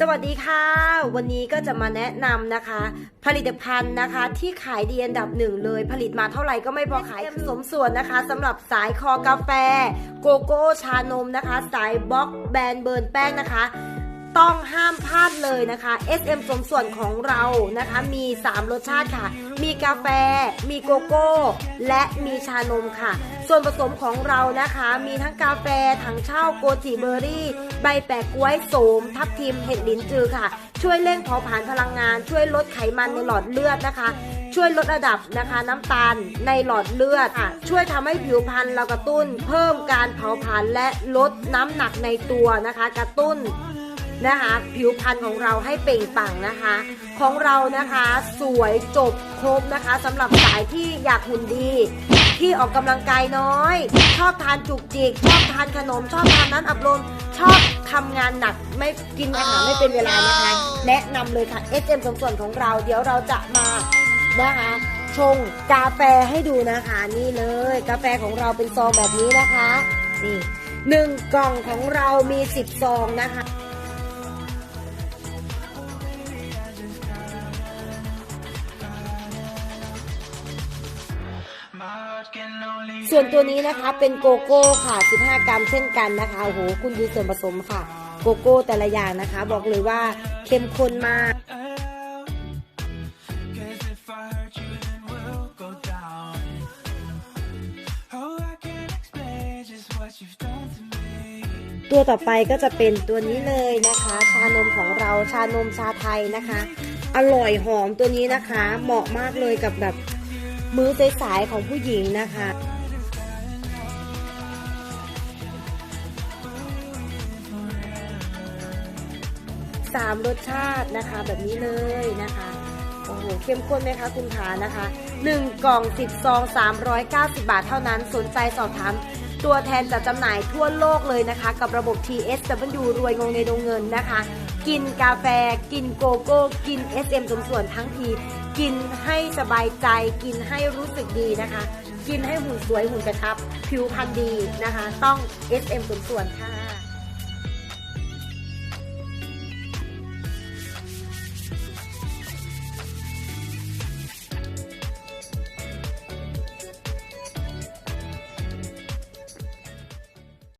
สวัสดีค่ะ วันนี้ก็จะมาแนะนำนะคะ ผลิตภัณฑ์นะคะที่ขายดีอันดับหนึ่งเลย ผลิตมาเท่าไหร่ก็ไม่พอขายสมส่วนนะคะสำหรับสายคอกาแฟ โกโก้ชานมนะคะ สายบล็อกแบรนด์เบิร์นแป้งนะคะ ต้องห้ามพลาดเลยนะคะ SM สมส่วนของเรานะคะมี 3 รสชาติค่ะ มีกาแฟ มีโกโก้ และมีชานมค่ะ ส่วนผสมของเรานะคะ มีทั้งกาแฟถังเช่าโกจิเบอร์รี่ ใบแปะกล้วยโสม ทับทิมเห็ดลิ้นจือค่ะ ช่วยเร่งเผาผลาญพลังงาน ช่วยลดไขมันในหลอดเลือดนะคะช่วยลดระดับนะคะน้ำตาลในหลอดเลือดค่ะช่วยทำให้ผิวพรรณเรากระตุ้น เพิ่มการเผาผลาญและลดน้ำหนักในตัวนะคะ กระตุ้น นะคะผิวพรรณของเราให้เปล่งปลั่งนะคะ ของเรานะคะสวยจบครบนะคะสำหรับสายที่อยากหุ่นดี ที่ออกกำลังกายน้อย ชอบทานจุกจิก ชอบทานขนม ชอบทานนั้นอับลมชอบทำงานหนักไม่กินอาหารไม่เป็นเวลานะคะ แนะนำเลยค่ะ SM สมส่วนของเรา เดี๋ยวเราจะมานะคะชงกาแฟให้ดูนะคะนี่เลย กาแฟของเราเป็นซองแบบนี้นะคะ นี่หนึ่งกล่องของเรามี 10 ซองนะคะ ส่วนตัวนี้นะคะเป็นโกโก้ค่ะ 15 กรัมเช่นกันนะคะโอ้โหคุณดูส่วนผสมค่ะ โกโก้แต่ละอย่างนะคะ บอกเลยว่าเข้มข้นมากตัวต่อไปก็จะเป็นตัวนี้เลยนะคะ ชานมของเราชานมชาไทยนะคะ อร่อยหอมตัวนี้นะคะ เหมาะมากเลยกับแบบมื้อสายๆของผู้หญิงนะคะ สามรสชาตินะคะ แบบนี้เลยนะคะโอ้โหเข้มข้นไหมคะคุณขานะคะ 1 กล่อง 10 ซอง 390 บาทเท่านั้นสนใจสอบถามตัวแทนจัดจำหน่ายทั่วโลกเลยนะคะ กับระบบ TSW รวยงงในดงเงินนะคะ กินกาแฟ กินโกโก้ กิน SM สมส่วนทั้งที กินให้สบายใจ กินให้รู้สึกดีนะคะ กินให้หุ่นสวยหุ่นกระชับ ผิวพรรณดีนะคะ ต้อง SM สมส่วนค่ะ